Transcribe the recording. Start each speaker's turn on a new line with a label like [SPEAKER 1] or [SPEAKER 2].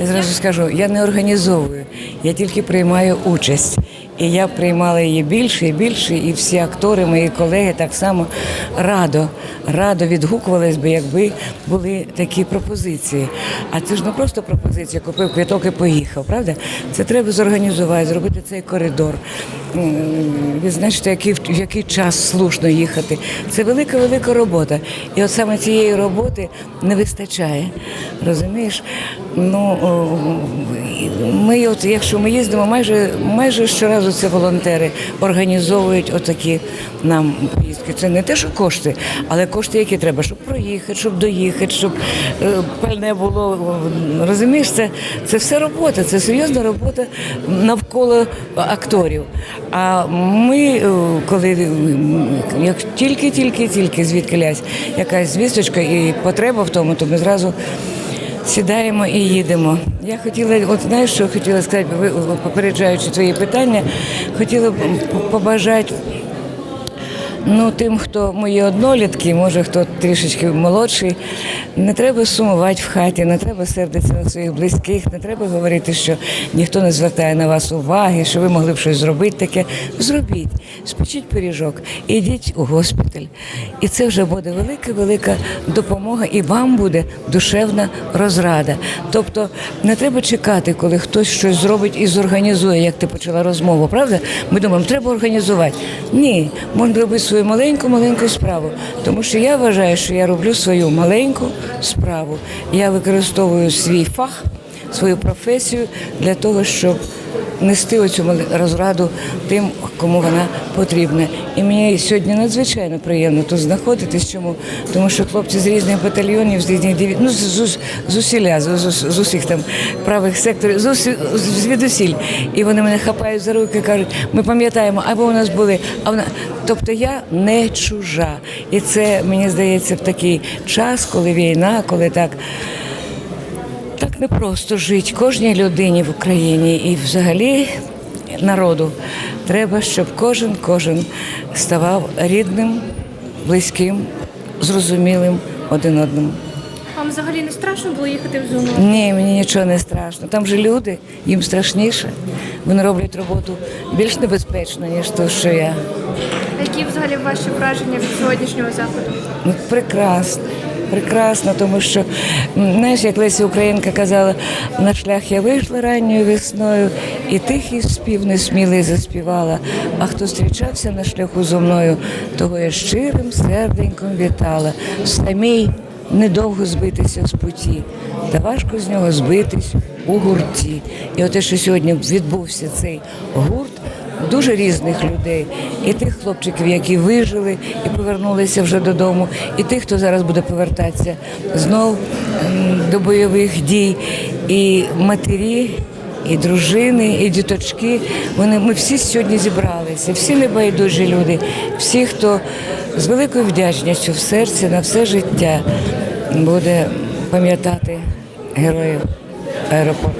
[SPEAKER 1] Я зразу скажу, я не організовую, я тільки приймаю участь. І я приймала її більше і більше, і всі актори, мої колеги так само радо, радо відгукувались би, якби були такі пропозиції. А це ж не просто пропозиція, купив квіток і поїхав, правда? Це треба зорганізувати, зробити цей коридор, відзначити, який, в який час слушно їхати. Це велика, велика робота. І от саме цієї роботи не вистачає. Розумієш? Ну, ми, от, якщо ми їздимо, майже, майже щоразу це волонтери організовують отакі нам поїздки. Це не те, що кошти, але кошти, які треба, щоб проїхати, щоб доїхати, щоб е, пальне було. Розумієш, це, це все робота, це серйозна робота навколо акторів. А ми, е, коли е, як тільки, тільки, звідки лясь якась звісточка і потреба в тому, то ми зразу. Сідаємо і їдемо. Я хотіла, от знаєш, що хотіла сказати, попереджаючи твої питання, хотіла побажати ну, тим, хто мої однолітки, може хто трішечки молодший, не треба сумувати в хаті, не треба сердитися на своїх близьких, не треба говорити, що ніхто не звертає на вас уваги, що ви могли б щось зробити таке. Зробіть, спечіть пиріжок, ідіть у госпіталь. І це вже буде велика, велика допомога, і вам буде душевна розрада. Тобто не треба чекати, коли хтось щось зробить і зорганізує, як ти почала розмову, правда? Ми думаємо, треба організувати. Ні, можна робити свою маленьку, маленьку справу. Тому що я вважаю, що я роблю свою маленьку справу. Я використовую свій фах, свою професію для того, щоб нести оцю розраду тим, кому вона потрібна. І мені сьогодні надзвичайно приємно тут знаходитись. Чому? Тому що хлопці з різних батальйонів, з різних диві... ну, з, з, з усіля, з, з, з усіх там правих секторів, з, усі... звідусіль. І вони мене хапають за руки і кажуть, ми пам'ятаємо, або у нас були, а вона. Тобто я не чужа. І це мені здається в такий час, коли війна, коли так. Так не просто жити кожній людині в Україні і взагалі народу. Треба, щоб кожен кожен ставав рідним, близьким, зрозумілим один одному.
[SPEAKER 2] Вам взагалі не страшно було їхати в зону?
[SPEAKER 1] Ні, мені нічого не страшно. Там же люди, їм страшніше. Вони роблять роботу більш небезпечно, ніж то, що я.
[SPEAKER 2] Які взагалі ваші враження від сьогоднішнього заходу?
[SPEAKER 1] Ну, прекрасно. Прекрасно, тому що знаєш, як Леся Українка казала, на шлях я вийшла ранньою весною, і тихий спів несмілий заспівала. А хто зустрічався на шляху зо мною, того я щирим серденьком вітала. Самій недовго збитися з путі, та важко з нього збитись у гурті. І оте, що сьогодні відбувся цей гурт, дуже різних людей, і тих хлопчиків, які вижили і повернулися вже додому, і тих, хто зараз буде повертатися знов до бойових дій, і матері. І дружини, і діточки. Вони ми всі сьогодні зібралися, всі небайдужі люди, всі, хто з великою вдячністю в серці на все життя буде пам'ятати героїв аеропорту.